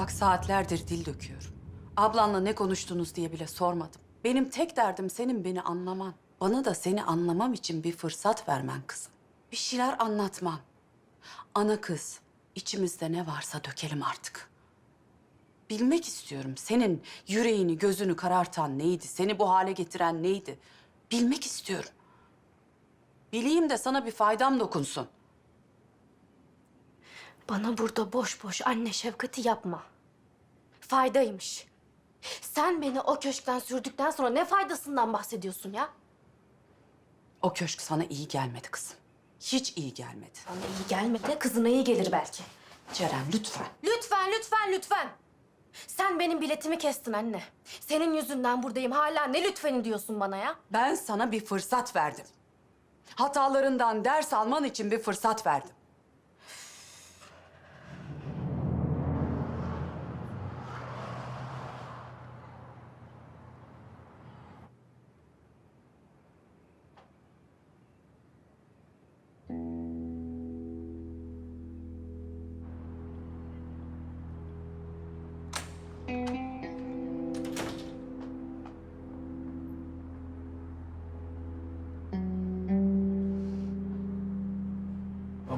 Bak saatlerdir dil döküyorum. Ablanla ne konuştunuz diye bile sormadım. Benim tek derdim senin beni anlaman. Bana da seni anlamam için bir fırsat vermen kızım. Bir şeyler anlatman. Ana kız, içimizde ne varsa dökelim artık. Bilmek istiyorum senin yüreğini, gözünü karartan neydi? Seni bu hale getiren neydi? Bilmek istiyorum. Bileyim de sana bir faydam dokunsun. Bana burada boş boş anne şefkati yapma. Faydaymış. Sen beni o köşkten sürdükten sonra ne faydasından bahsediyorsun ya? O köşk sana iyi gelmedi kızım. Hiç iyi gelmedi. Bana iyi gelmedi, kızına iyi gelir belki. Ceren lütfen. Lütfen, lütfen, lütfen. Sen benim biletimi kestin anne. Senin yüzünden buradayım. Hala ne lütfeni diyorsun bana ya? Ben sana bir fırsat verdim. Hatalarından ders alman için bir fırsat verdim.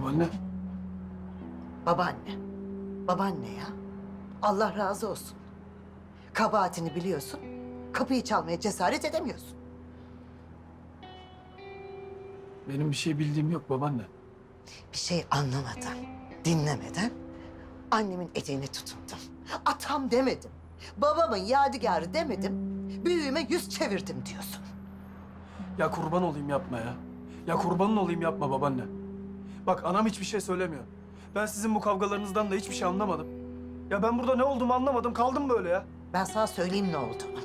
Babaanne. Babaanne. Babaanne ya. Allah razı olsun. Kabahatini biliyorsun. Kapıyı çalmaya cesaret edemiyorsun. Benim bir şey bildiğim yok babaanne. Bir şey anlamadan, dinlemeden annemin eteğine tutundum. Atam demedim. Babamın yadigarı demedim. Büyüğüme yüz çevirdim diyorsun. Ya kurban olayım yapma ya. Ya kurbanın olayım yapma babaanne. Bak anam hiçbir şey söylemiyor. Ben sizin bu kavgalarınızdan da hiçbir şey anlamadım. Ya ben burada ne olduğumu anlamadım. Kaldım böyle ya. Ben sana söyleyeyim ne olduğunu.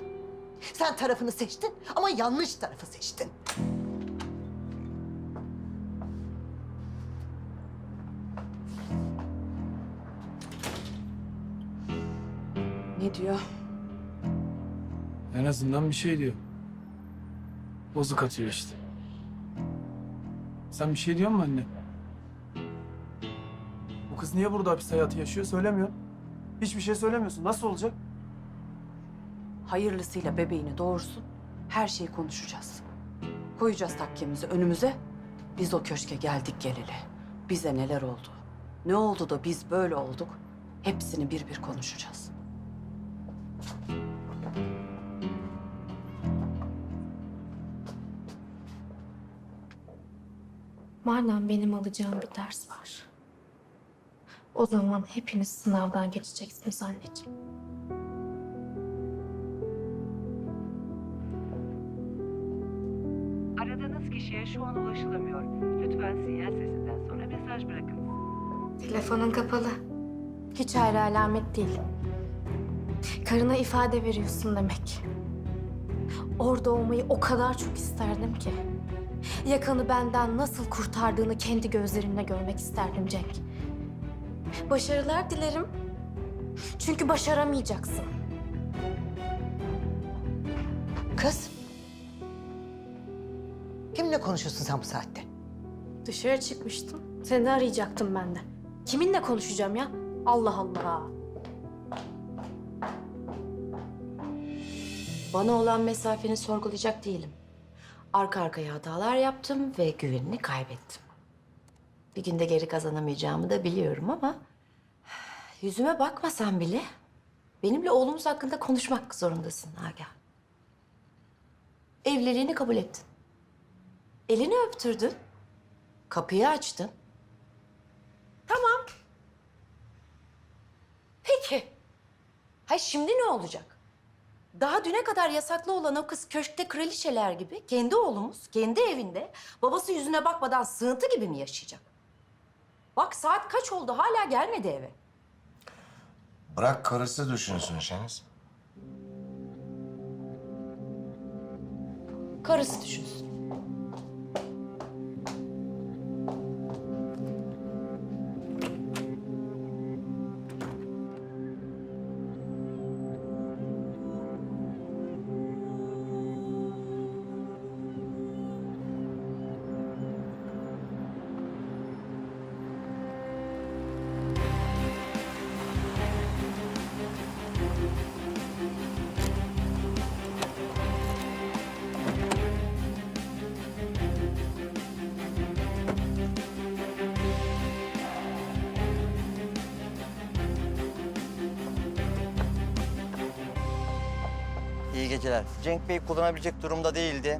Sen tarafını seçtin ama yanlış tarafı seçtin. Ne diyor? En azından bir şey diyor. Bozuk atıyor işte. Sen bir şey diyor musun anne? Bu kız niye burada hapis hayatı yaşıyor söylemiyor. Hiçbir şey söylemiyorsun. Nasıl olacak? Hayırlısıyla bebeğini doğursun. Her şeyi konuşacağız. Koyacağız takkemizi önümüze. Biz o köşke geldik geleli. Bize neler oldu? Ne oldu da biz böyle olduk? Hepsini bir bir konuşacağız. Madem benim alacağım bir ders var. O zaman hepiniz sınavdan geçeceksiniz anneciğim. Aradığınız kişiye şu an ulaşılamıyor. Lütfen sinyal sesinden sonra mesaj bırakınız. Telefonun kapalı. Hiç ayrı alamet değil. Karına ifade veriyorsun demek. Orada olmayı o kadar çok isterdim ki. Yakanı benden nasıl kurtardığını kendi gözlerimle görmek isterdim Cenk. Başarılar dilerim. Çünkü başaramayacaksın. Kız. Kimle konuşuyorsun sen bu saatte? Dışarı çıkmıştım. Seni arayacaktım ben de. Kiminle konuşacağım ya? Allah Allah. Bana olan mesafeni sorgulayacak değilim. Arka arkaya hatalar yaptım ve güvenini kaybettim. Bir günde geri kazanamayacağımı da biliyorum ama... ...yüzüme bakmasan bile benimle oğlumuz hakkında konuşmak zorundasın Agah. Evliliğini kabul ettin. Elini öptürdün. Kapıyı açtın. Tamam. Peki. Hay şimdi ne olacak? Daha düne kadar yasaklı olan o kız köşkte kraliçeler gibi kendi oğlumuz kendi evinde babası yüzüne bakmadan sığıntı gibi mi yaşayacak? Bak saat kaç oldu hala gelmedi eve. Bırak karısı düşünsün Şeniz. Karısı düşünsün. İyi geceler. Cenk Bey kullanabilecek durumda değildi.